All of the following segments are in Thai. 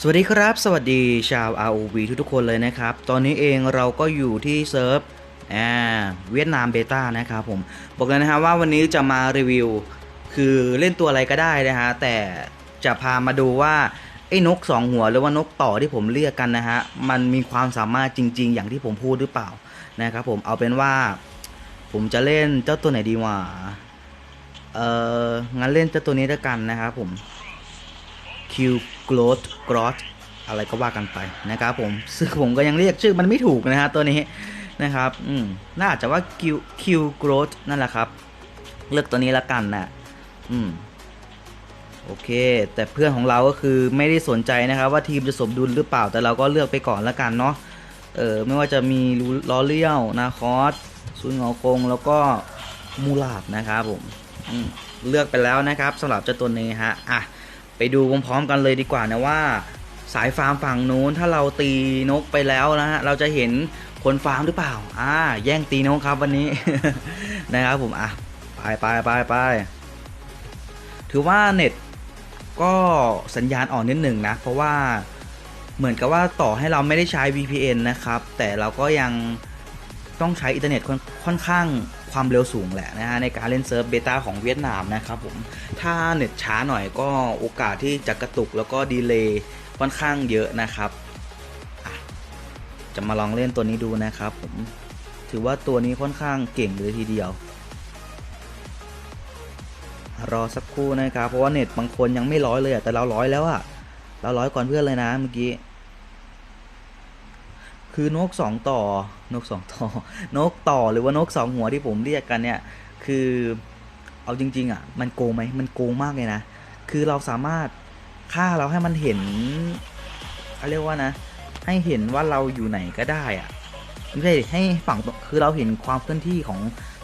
สวัสดีครับ สวัสดีชาว ROV ทุกๆคนเลยนะครับ ตอนนี้เองเราก็อยู่ที่เซิร์ฟเวียดนามเบต้านะครับผม บอกเลยนะฮะว่าวันนี้จะมารีวิว คือเล่นตัวอะไรก็ได้นะฮะ แต่จะพามาดูว่า ไอ้นกสองหัวหรือว่านกต่อที่ผมเรียกกันนะฮะ มันมีความสามารถจริง ๆ อย่างที่ผมพูดหรือเปล่านะครับผมเอาเป็นว่า ผมจะเล่นเจ้าตัวไหนดีวะเอองั้นเล่นเจ้าตัวนี้ด้วยกันนะครับผม คิวกรอตกรอตอะไรก็ว่ากันไปนะครับผมซึ่งผมก็ยังเรียกชื่อมันไม่ถูกนะฮะตัวนี้นะครับอืมน่าจะว่าคิวคิวกรอตนั่นแหละครับ เลือกตัวนี้ละกันนะอืมโอเค แต่เพื่อนของเราก็คือไม่ได้สนใจนะครับ ว่าทีมจะสมดุลหรือเปล่าแต่เราก็เลือกไปก่อนละกันเนาะเออไม่ว่าจะมีล้อเลี้ยวนาคอสซุนงอคงแล้วก็มูลาดนะครับผมมเลือกไปแล้วนะครับสำหรับเจ้าตัวนี้ฮะอะ ไปดูพร้อมๆกันเลยดีกว่านะว่า สายฟาร์มฝั่งนู้นถ้าเราตีนกไปแล้วนะฮะเราจะเห็นคนฟาร์มหรือเปล่า อ่า แย่งตีนกครับวันนี้ นะครับผมอะไปไปไปไปถือว่าเน็ตก็สัญญาณอ่อนนิดหนึ่งนะ เพราะว่าเหมือนกับว่าต่อให้เราไม่ได้ใช้ VPN นะครับ แต่เราก็ยังต้องใช้อินเทอร์เน็ตค่อนข้าง ความเร็วสูงแหละนะฮะในการเล่นเซิร์ฟเบต้าของเวียดนามนะครับผมถ้าเน็ตช้าหน่อยก็โอกาสที่จะกระตุกแล้วก็ดีเลย์ค่อนข้างเยอะนะครับจะมาลองเล่นตัวนี้ดูนะครับผมถือว่าตัวนี้ค่อนข้างเก่งเลยทีเดียว รอสักครู่นะครับเพราะว่าเน็ตบางคนยังไม่ร้อยเลยแต่เราร้อยแล้วอะเราร้อยก่อนเพื่อนเลยนะเมื่อกี้ คือนกสองต่อนกสองต่อนกต่อหรือว่านกสองหัวที่ผมเรียกกันเนี่ย คือเอาจริง ๆอะมันโกงไหมมันโกงมากเลยนะ คือเราสามารถฆ่าเราให้มันเห็นเขาเรียกว่านะ ให้เห็นว่าเราอยู่ไหนก็ได้อะไม่ใช่ให้ฝั่งคือเราเห็นความเคลื่อนที่ของ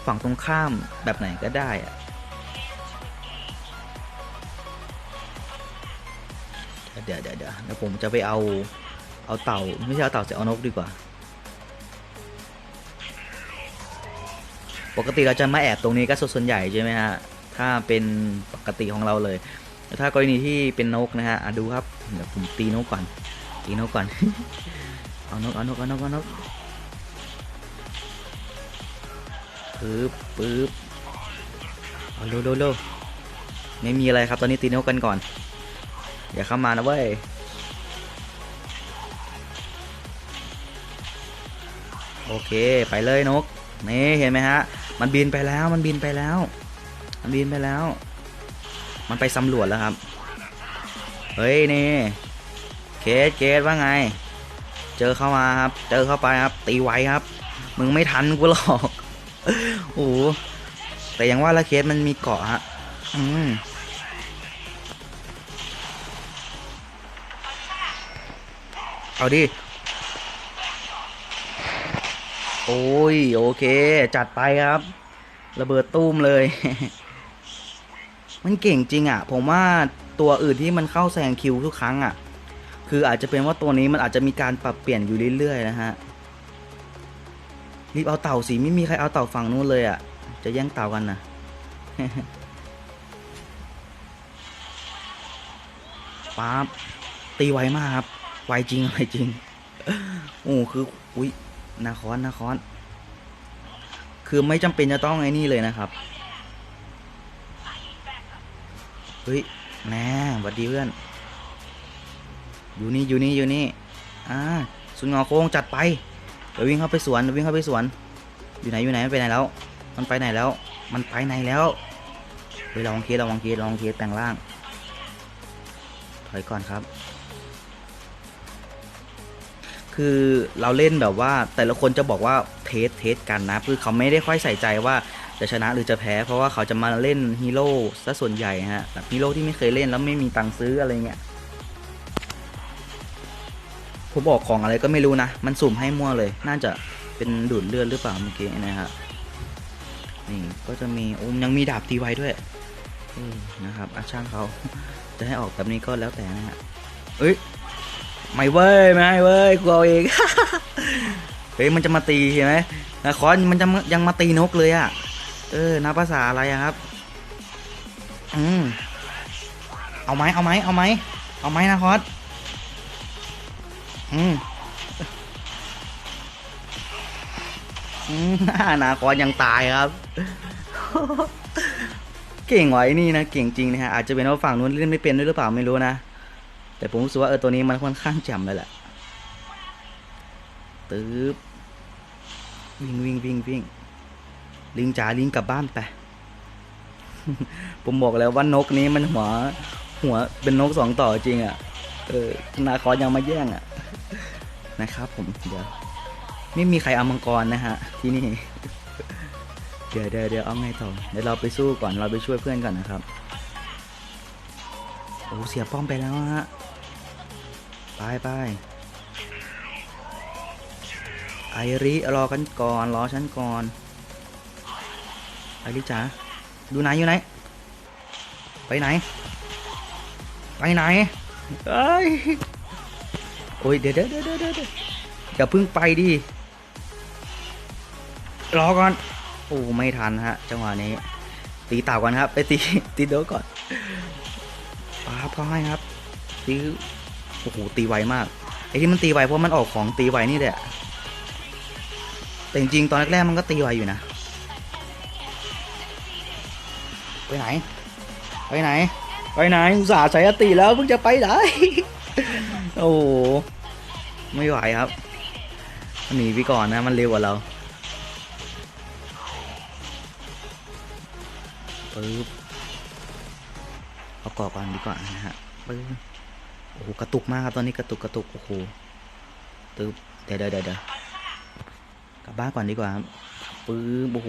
ฝั่งตรงข้ามแบบไหนก็ได้อะเดี๋ยวเดี๋ยวเดี๋ยวเดี๋ยวผมจะไปเอา เอาเต่าไม่ใช่เอาเต่าเสียเอานกดีกว่า ปกติเราจะมาแอบตรงนี้ก็ส่วนใหญ่ใช่ไหมฮะ ถ้าเป็นปกติของเราเลย ถ้ากรณีที่เป็นนกนะฮะดูครับ เดี๋ยวผมตีนกก่อน ตีนกก่อน เอานกเอานกเอานกเอานกปึ๊บปึ๊บเอาเร็วเร็วเร็วไม่มีอะไรครับ ตอนนี้ตีนกกันก่อน อย่าเข้ามานะเว้ย โอเคไปเลยนก นี่เห็นไหมฮะ มันบินไปแล้วมันบินไปแล้ว มันบินไปแล้ว มันไปสำรวจแล้วครับ เฮ้ยนี่เคสเคสว่าไง เจอเข้ามาครับ เจอเข้าไปครับ ตีไว้ครับ มึงไม่ทันกูหรอกโอ้แต่ยังว่าละเคสมันมีเกาะฮะ อืมเอาดิ โอ้ย โอเค จัดไปครับ ระเบิดตุ้มเลย มันเก่งจริงอะ ผมว่าตัวอื่นที่มันเข้าแซงคิวทุกครั้งอะ คืออาจจะเป็นว่าตัวนี้มันอาจจะมีการปรับเปลี่ยนอยู่เรื่อยๆนะฮะ รีบเอาเต่าสิไม่มีใครเอาเต่าฝั่งนู้นเลยอะ จะแย่งเต่ากันนะป๊าบตีไวมากครับ ไวจริงไวจริง โอ้คือ อุ้ย นาคอนนาคอนคือไม่จำเป็นจะต้องไอ้นี่เลยนะครับ เฮ้ยแน่หวัดดีเพื่อน อยู่นี่อยู่นี่อยู่นี่ อ่าสุนงอโค้งจัดไป เดี๋ยววิ่งเข้าไปสวนเดี๋ยววิ่งเข้าไปสวน อยู่ไหนอยู่ไหนมันไปไหนแล้ว มันไปไหนแล้ว มันไปไหนแล้วเฮ้ยระวังเคสระวังเคสระวังเคสแปลงร่าง ถอยก่อนครับ คือเราเล่นแบบว่าแต่ละคนจะบอกว่าเทสเทสกันนะคือเขาไม่ได้ค่อยใส่ใจว่าจะชนะหรือจะแพ้ เพราะว่าเขาจะมาเล่นฮีโร่ซะส่วนใหญ่ฮะแบบฮีโร่ที่ไม่เคยเล่นแล้วไม่มีตังค์ซื้ออะไรเงี้ยผมบอกของอะไรก็ไม่รู้นะ มันสุ่มให้มั่วเลย น่าจะเป็นดูดเลือดหรือเปล่าเมื่อกี้นะฮะนี่ก็จะมีโอ้มยังมีดาบตีไว้ด้วยนะครับอาช่างเขาจะให้ออกแบบนี้ก็แล้วแต่นะฮะเอ้ย ไม่เว้ยไม่เว้ยกูเอาเองเฮ้ยมันจะมาตีใช่ไหมนะคอนมันจะยังมาตีนกเลยอะ่ะ เออนับภาษาอะไรอะครับ อืมเอาไหมเอาไหมเอาไหมเอาไหมนะคอสอืมอืมอนาคตยังตายครับ เก่งไว้นี่นะ เก่งจริงนะฮะ อาจจะเป็นว่าฝั่งนู้นเล่นไม่เป็นด้วยหรือเปล่าไม่รู้นะ แต่ผมรู้สึกว่าเออตัวนี้มันค่อนข้างจำเลยแหละตึ๊บวิ่งวิ่งวิ่งวิ่งลิงจ๋าลิงกลับบ้านไป ผมบอกแล้วว่านกนี้มันหัว หัวเป็นนกสองต่อจริงอะ เออธนาคอยังมาแย่งอะ นะครับ ผมเดี๋ยวไม่มีใครเอามังกรนะฮะ ที่นี่ เดี๋ยวเดี๋ยวเดี๋ยวเอาไงต่อเดี๋ยวเราไปสู้ก่อนเราไปช่วยเพื่อนก่อนนะครับ โอ้เสียป้อมไปแล้วฮะ ไปไปไอริรอกันก่อนรอฉันก่อนไอริจ๋าดูไหนอยู่ไหน ไปไหน ไปไหนเอ้ยโอ้ยเดี๋ยวเดี๋ยวเดี๋ยวเดี๋ยวเดดอย่าเพิ่งไปดิรอก่อนโอ้ไม่ทันฮะ จังหวะนี้ ตีเต่าก่อนครับ ไปตีตีโดก่อนปาบเขาให้ครับตี โอ้โหตีไวมากไอ้ที่มันตีไวเพราะมันออกของตีไวนี่แหละแต่จริงๆตอนแรกๆมันก็ตีไวอยู่นะไปไหนไปไหนไปไหนอุตส่าห์ใช้อติแล้วเพิ่งจะไปไหนโอ้โหไม่ไหวครับหนีไปก่อนนะมันเร็วกว่าเราปึ๊บเอากรอบก่อนดีกว่านะฮะปึ๊บ โอ้โหกระตุกมากครับตอนนี้กระตุกกระตุกโอ้โหตึ๊บเดี๋ยวเดี๋ยวเดี๋ยวกลับบ้านก่อนดีกว่าครับปึ๊บโอ้โห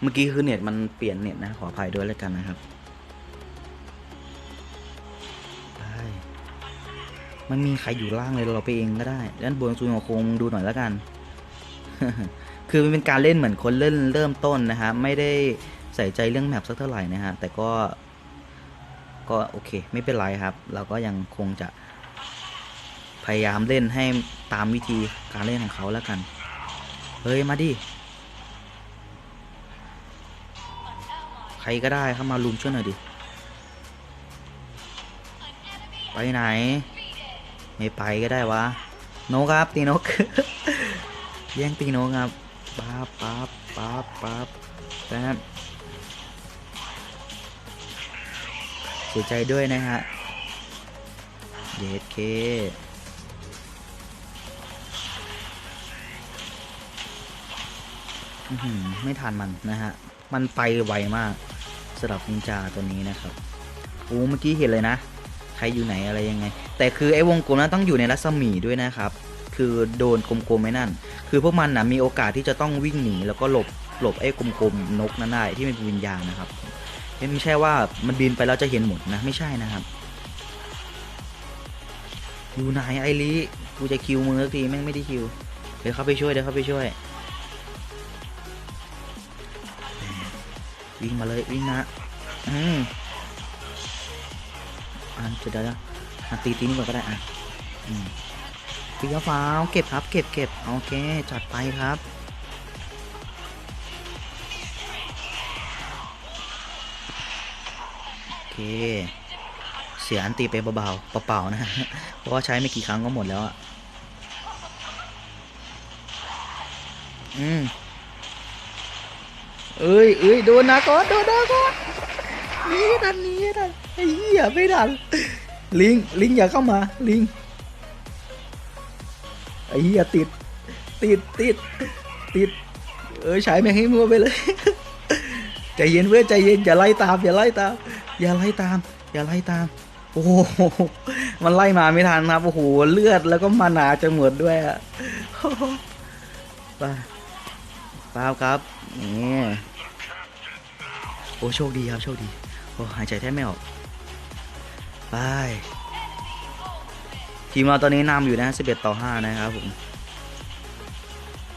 เมื่อกี้คือเน็ตมันเปลี่ยนเน็ตนะขออภัยด้วยแล้วกันนะครับไปมันมีใครอยู่ล่างเลยเราไปเองก็ได้ ด้านบนซูนโคงดูหน่อยแล้วกัน คือมันเป็นการเล่นเหมือนคนเล่นเริ่มต้นนะฮะ ไม่ได้ใส่ใจเรื่องแมปสักเท่าไหร่นะฮะ แต่ก็ ก็โอเค ไม่เป็นไรครับ เราก็ยังคงจะ พยายามเล่นให้ตามวิธีการเล่นของเขาแล้วกัน เฮ้ย มาดิ ใครก็ได้เข้ามาลุมช่วยหน่อยดิ ไปไหน ไม่ไปก็ได้วะนกครับ ตีนก แย่งตีนกครับป๊าบป๊าบป๊าบป๊าบแป๊บเสียใจด้วยนะฮะเดทเค ไม่ทันมันนะฮะ มันไปไวมากสำหรับนินจาตัวนี้นะครับโอ้เมื่อกี้เห็นเลยนะ ใครอยู่ไหนอะไรยังไง แต่คือไอ้วงกลมนั้นต้องอยู่ในรัศมีด้วยนะครับ คือโดนกลมๆไม่นั่น คือพวกมันนะมีโอกาสที่จะต้องวิ่งหนีแล้วก็หลบหลบไอ้กลมๆนกนั่นได้ที่เป็นวิญญาณนะครับไม่ใช่ว่ามันบินไปแล้วจะเห็นหมดนะไม่ใช่นะครับอยู่ไหนไอริกูจะคิวมือสักทีแม่งไม่ได้คิว เดี๋ยวเข้าไปช่วยเดี๋ยวเข้าไปช่วย วิ่งมาเลยวิ่งนะอืมอะจะได้แล้วตีตีนี่ก่อนก็ได้อะอืมตีกระฟ้าวเก็บครับเก็บเก็บโอเคจัดไปครับโอเคเสียอันตีไปเบาๆเปล่าๆนะเพราะว่าใช้ไม่กี่ครั้งก็หมดแล้วอะอืม เอ้ยเอ้ยโดนนะก่อนโดนนะก่อนนี่ทันนี่ทันไอ้เหี้ยไม่ทันลิงลิงอย่าเข้ามาลิงไอ้เหี้ยติดติดติดติด เออใช้แม่งให้มัวไปเลยใจเย็นเว้ยใจเย็นอย่าไล่ตามอย่าไล่ตามอย่าไล่ตามอย่าไล่ตาม โอ้โหมันไล่มาไม่ทันครับโอ้โหเลือดแล้วก็มานาจะหมดด้วยอะไปเปครับ นี่โอ้โชคดีครับโชคดีโอ้หายใจแทบไม่ออกไปทีมเราตอนนี้นำอยู่นะ 11 ต่อ 5 นะครับผม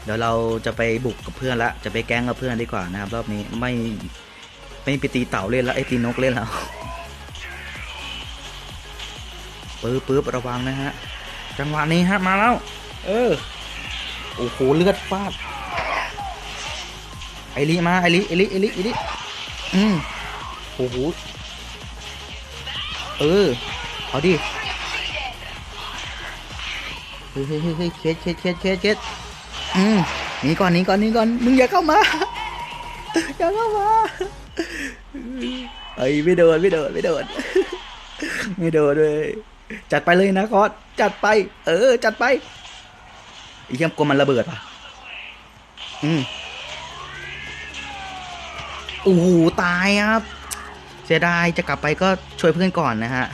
เดี๋ยวเราจะไปบุกกับเพื่อนละ จะไปแก๊งกับเพื่อนดีกว่านะครับ รอบนี้ไม่ไม่ไปตีเต่าเล่นแล้วไอ้ตีนกเล่นแล้วปื๊บปื๊บระวังนะฮะ จังหวะนี้ฮะมาแล้ว เออ โอ้โหเลือดฟาด อริมาไอริไอริไอริไอริอืมโอ้โหเออเอาดิเฮ้ยเฮ้ยเฮ้ยเฮ้ยเคสเคสเคสเคสเคสอืมหนีก่อนหนีก่อนหนีก่อนมึงอย่าเข้ามาอย่าเข้ามาไอ้ยไม่โดนไม่โดนไม่โดนไม่โดนเลยจัดไปเลยนะคอสจัดไป เออ จัดไปไอ้เหี้ยกลัวมันระเบิดป่ะอืม โอ้โหตายครับ เสียดายจะกลับไปก็ช่วยเพื่อนก่อนนะฮะ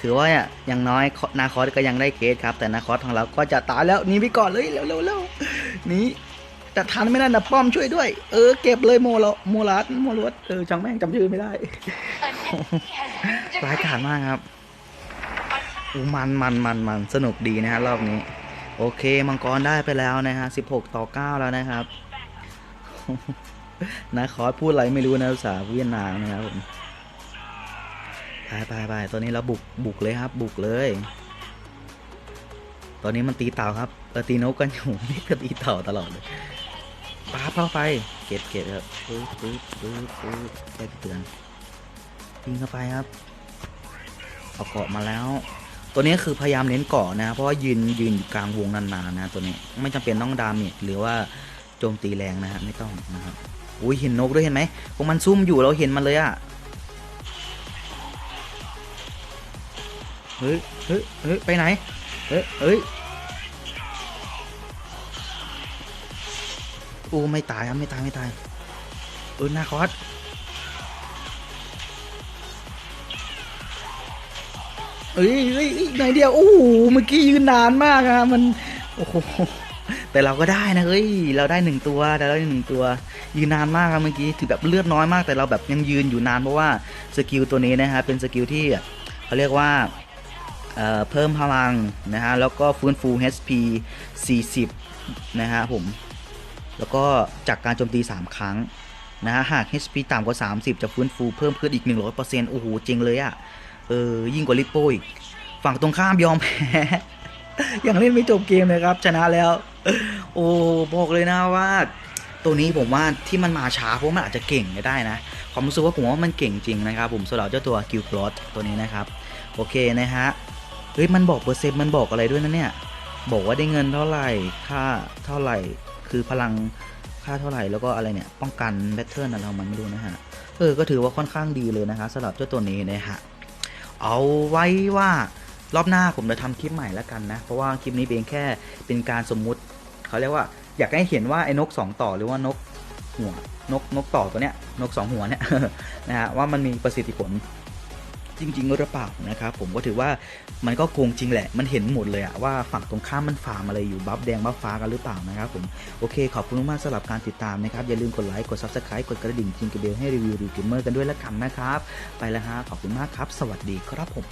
ถือว่าอย่างน้อยนาคอสก็ยังได้เคสครับ แต่นาคอสของเราก็จะตายแล้วหนีไปก่อนเลยเร็วเร็วเร็วหนีแต่ทันไม่ได้นะป้อมช่วยด้วย เออเก็บเลยโมลโมลัสโมลัสเออจังแม่งจำชื่อไม่ได้ร้ายกาจมากครับอูมันมันมันมันสนุกดีนะฮะรอบนี้ โอเคมังกรได้ไปแล้วนะฮะ16 ต่อ 9 แล้วนะครับ นะคอสพูดอะไรไม่รู้นะภาษาเวียดนามนะครับผมไปไปไปตอนนี้เราบุกบุกเลยครับ บุกเลย ตอนนี้มันตีเต่าครับเออตีนกกันอยู่นี่ก็ตีเต่าตลอดเลยปาเข้าไป เก็บเก็บครับปึ๊บปึ๊บปึ๊บปึ๊บไปเตือนยิงเข้าไปครับเอาเกาะมาแล้ว ตัวนี้คือพยายามเน้นเกาะนะ เพราะว่ายืนยืนอยู่กลางวงนานๆนะ ตัวนี้ไม่จำเป็นต้องดาเมจหรือว่าโจมตีแรงนะฮะไม่ต้องนะครับ อุ้ยเห็นนกด้วยเห็นไหมพวกมันซุ่มอยู่เราเห็นมันเลยอะเฮ้ยเฮ้ยเฮ้ยไปไหนเฮ้ยเฮ้ยโอ้ไม่ตายอะไม่ตายไม่ตายเออหน้าคอสเอ้ยเอ้ยเอ้ยไหนเดียวโอ้โหเมื่อกี้ยืนนานมากอะมันโอ้โหแต่เราก็ได้นะเฮ้ยเราได้หนึ่งตัวแต่เราได้หนึ่งตัว ยืนนานมากครับเมื่อกี้ถือแบบเลือดน้อยมากแต่เราแบบยังยืนอยู่นานเพราะว่าสกิลตัวนี้นะฮะเป็นสกิลที่เขาเรียกว่าเเพิ่มพลังนะฮะแล้วก็ฟื้นฟู HP 40 นะฮะผม แล้วก็จากการโจมตี 3 ครั้งนะฮะหาก HP ต่ำกว่า 30 จะฟื้นฟูเพิ่มขึ้นอีก 100%โอ้โหจริงเลยอะ่ะเออยิ่งกว่าลิปโป้อีกฝั่งตรงข้ามยอมแพ้ยังเล่นไม่จบเกมเลยครับ ชนะแล้ว โอ้บอกเลยนะว่า ตัวนี้ผมว่าที่มันมาช้าเพราะมันอาจจะเก่งก็ได้นะ ความรู้สึกว่าผมว่ามันเก่งจริงนะครับ ผมสำหรับเจ้าตัวกิลกรอสตัวนี้นะครับ โอเคนะฮะ เฮ้ยมันบอกเปอร์เซ็นต์มันบอกอะไรด้วยนะเนี่ย บอกว่าได้เงินเท่าไหร่ ค่าเท่าไหร่ คือพลังค่าเท่าไหร่แล้วก็อะไรเนี่ย ป้องกันแบตเทิลอะไรของมันไม่รู้นะฮะ เออ ก็ถือว่าค่อนข้างดีเลยนะคะสำหรับเจ้าตัวนี้นะฮะ เอาไว้ว่ารอบหน้าผมจะทำคลิปใหม่แล้วกันนะ เพราะว่าคลิปนี้เป็นแค่เป็นการสมมุติเขาเรียกว่า อยากให้เห็นว่าไอ้นกสองต่อหรือว่านกหัวนกนกต่อตัวเนี้ยนกสองหัวเนี่ยนะฮะว่ามันมีประสิทธิผลจริงๆหรือเปล่านะครับผมก็ถือว่ามันก็โกงจริงแหละมันเห็นหมดเลยอะว่าฝั่งตรงข้ามมันฟาร์มอะไรอยู่บัฟแดงบัฟฟ้ากันหรือเปล่านะครับผมโอเคขอบคุณมากสำหรับการติดตามนะครับ อย่าลืมกดไลค์กด subscribe กดกระดิ่งจิงกระเบลให้รีวิวรีเกมเมอร์กันด้วยละกันนะครับ ไปแล้วฮะขอบคุณมากครับ สวัสดีครับผม